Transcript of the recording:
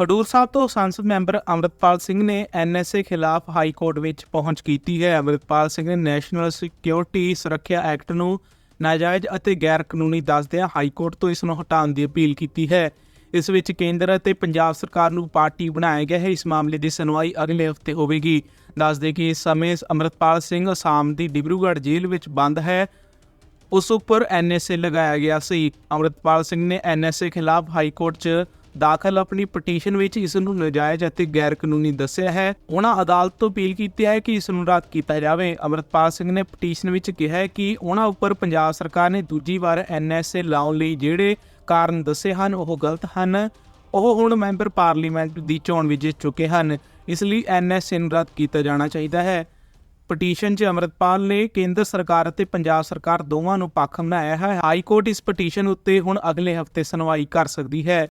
ਖਡੂਰ ਸਾਹਿਬ ਤੋਂ ਸੰਸਦ ਮੈਂਬਰ ਅੰਮ੍ਰਿਤਪਾਲ ਸਿੰਘ ਨੇ ਐਨਐਸਏ ਖਿਲਾਫ ਹਾਈ ਕੋਰਟ ਵਿੱਚ ਪਹੁੰਚ ਕੀਤੀ ਹੈ। ਅੰਮ੍ਰਿਤਪਾਲ ਸਿੰਘ ਨੇ ਨੈਸ਼ਨਲ ਸਿਕਿਉਰਿਟੀ ਸੁਰੱਖਿਆ ਐਕਟ ਨੂੰ ਨਾਜਾਇਜ਼ ਅਤੇ ਗੈਰ ਕਾਨੂੰਨੀ ਦੱਸਦਿਆਂ ਹਾਈ ਕੋਰਟ ਤੋਂ ਇਸ ਨੂੰ ਹਟਾਉਣ ਦੀ ਅਪੀਲ ਕੀਤੀ ਹੈ। ਇਸ ਵਿੱਚ ਕੇਂਦਰ ਅਤੇ ਪੰਜਾਬ ਸਰਕਾਰ ਨੂੰ ਪਾਰਟੀ ਬਣਾਇਆ ਗਿਆ ਹੈ। ਇਸ ਮਾਮਲੇ ਦੀ ਸੁਣਵਾਈ ਅਗਲੇ ਹਫ਼ਤੇ ਹੋਵੇਗੀ। ਦੱਸਦੇ ਕਿ ਇਸ ਸਮੇਂ ਅੰਮ੍ਰਿਤਪਾਲ ਸਿੰਘ ਅਸਾਮ ਦੀ ਡਿਬਰੂਗੜ੍ਹ ਜੇਲ੍ਹ ਵਿੱਚ ਬੰਦ ਹੈ। ਉਸ ਉੱਪਰ ਐਨਐਸਏ ਲਗਾਇਆ ਗਿਆ ਸੀ। ਅੰਮ੍ਰਿਤਪਾਲ ਸਿੰਘ ਨੇ ਐਨਐਸਏ ਖਿਲਾਫ ਹਾਈ ਕੋਰਟ 'ਚ ਦਾਖਲ ਆਪਣੀ ਪਟੀਸ਼ਨ ਵਿੱਚ ਇਸ ਨੂੰ ਨਜਾਇਜ਼ ਅਤੇ ਗੈਰ ਕਾਨੂੰਨੀ ਦੱਸਿਆ ਹੈ। ਉਹਨਾਂ ਅਦਾਲਤ ਤੋਂ ਅਪੀਲ ਕੀਤੀ ਹੈ ਕਿ ਇਸ ਨੂੰ ਰੱਦ ਕੀਤਾ ਜਾਵੇ। ਅੰਮ੍ਰਿਤਪਾਲ ਸਿੰਘ ਨੇ ਪਟੀਸ਼ਨ ਵਿੱਚ ਕਿਹਾ ਕਿ ਉਹਨਾਂ ਉੱਪਰ ਪੰਜਾਬ ਸਰਕਾਰ ਨੇ ਦੂਜੀ ਵਾਰ ਐਨਐਸਏ ਲਾਉਣ ਲਈ ਜਿਹੜੇ ਕਾਰਨ ਦੱਸੇ ਹਨ, ਉਹ ਗਲਤ ਹਨ। ਉਹ ਹੁਣ ਮੈਂਬਰ ਪਾਰਲੀਮੈਂਟ ਦੀ ਚੋਣ ਵਿੱਚ ਜਿੱਤ ਚੁੱਕੇ ਹਨ। ਇਸ ਲਈ ਐਨਐਸਏ ਨੂੰ ਰੱਦ ਕੀਤਾ ਜਾਣਾ ਚਾਹੀਦਾ ਹੈ। ਪਟੀਸ਼ਨ 'ਚ ਅਮਰਤਪਾਲ ਨੇ ਕੇਂਦਰ ਸਰਕਾਰ ਅਤੇ ਪੰਜਾਬ ਸਰਕਾਰ ਦੋਵਾਂ ਨੂੰ ਪੱਖ ਬਣਾਇਆ ਹੈ। ਹਾਈ ਕੋਰਟ ਇਸ ਪਟੀਸ਼ਨ ਉੱਤੇ ਹੁਣ ਅਗਲੇ ਹਫ਼ਤੇ ਸੁਣਵਾਈ ਕਰ ਸਕਦੀ ਹੈ।